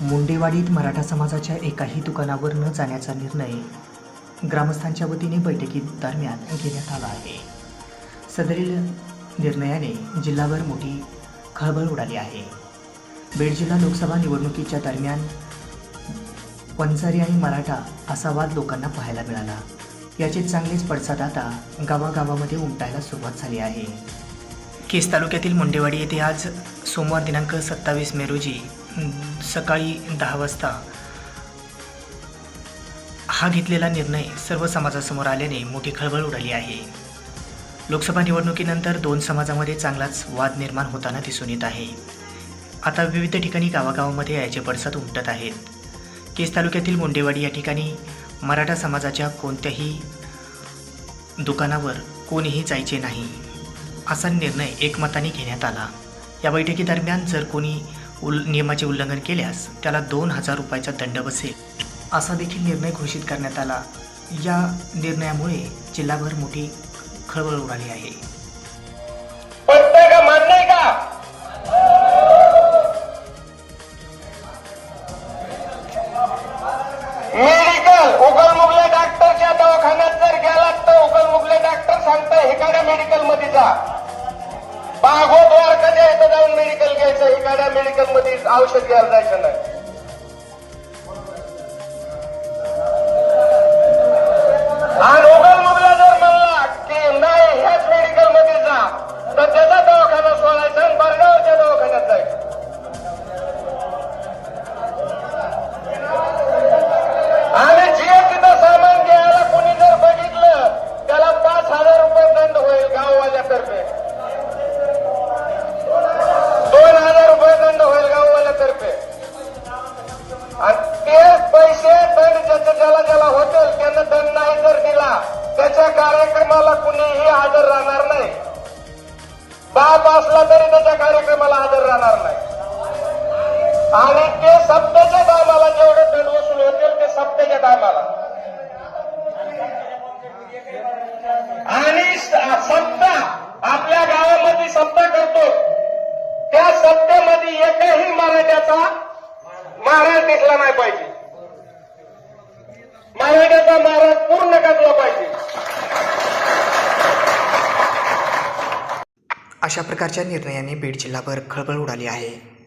मुंडेवाडीत मराठा समाजाच्या एकाही दुकानावर न जाण्याचा निर्णय ग्रामस्थांच्या वतीने बैठकीत दरम्यान घेण्यात आला आहे. सदरील निर्णयाने जिल्हाभर मोठी खळबळ उडाली आहे. बीड जिल्हा लोकसभा निवडणुकीच्या दरम्यान वंजारी आणि मराठा असा वाद लोकांना पाहायला मिळाला. याचे चांगलेच पडसाद आता गावागावामध्ये उमटायला सुरुवात झाली आहे. केस तालुक्यातील मुंडेवाडी येथे आज सोमवार दिनांक सत्तावीस मे रोजी सकाळी दहा वाजता हा घेतलेला निर्णय सर्व समाजासमोर आल्याने मोठी खळबळ उडाली आहे. लोकसभा निवडणुकीनंतर दोन समाजामध्ये चांगलाच वाद निर्माण होताना दिसून येत आहे. आता विविध ठिकाणी गावागावामध्ये याचे पडसाद उमटत आहेत. केस तालुक्यातील मुंडेवाडी या ठिकाणी मराठा समाजाच्या कोणत्याही दुकानावर कोणीही जायचे नाही असा निर्णय एकमताने घेण्यात आला. या बैठकीदरम्यान जर कोणी उल नियमाचे उल्लंघन केल्यास त्याला दोन हजार रुपयाचा दंड बसेल. असा देखील निर्णय घोषित करण्यात आला. या निर्णयामुळे जिल्हाभर मोठी खळबळ उडाली आहे. पटतंय का? मान्य मेडिकल डॉक्टरच्या दवाखान्यात जर गेलात तर उगलमुगले डॉक्टर सांगताय एखाद्या मेडिकलमध्ये जा बागोद्वार कधी इथं मेडिकलमध्ये बाप असला तरी त्याच्या कार्यक्रमाला हजर राहणार नाही. आणि ते सप्त्याच्या टायमाला जेवढे दंड वसूल होतील ते सप्त्याच्या टायमाला. आणि सत्ता आपल्या गावामध्ये सत्ता करतो त्या सत्तेमध्ये एकही मराठ्याचा महाराज दिसला नाही पाहिजे. मराठ्याचा महाराज पूर्ण करला पाहिजे. अशा प्रकारच्या निर्णयाने बीड जिल्हाभर खळबळ उडाली आहे.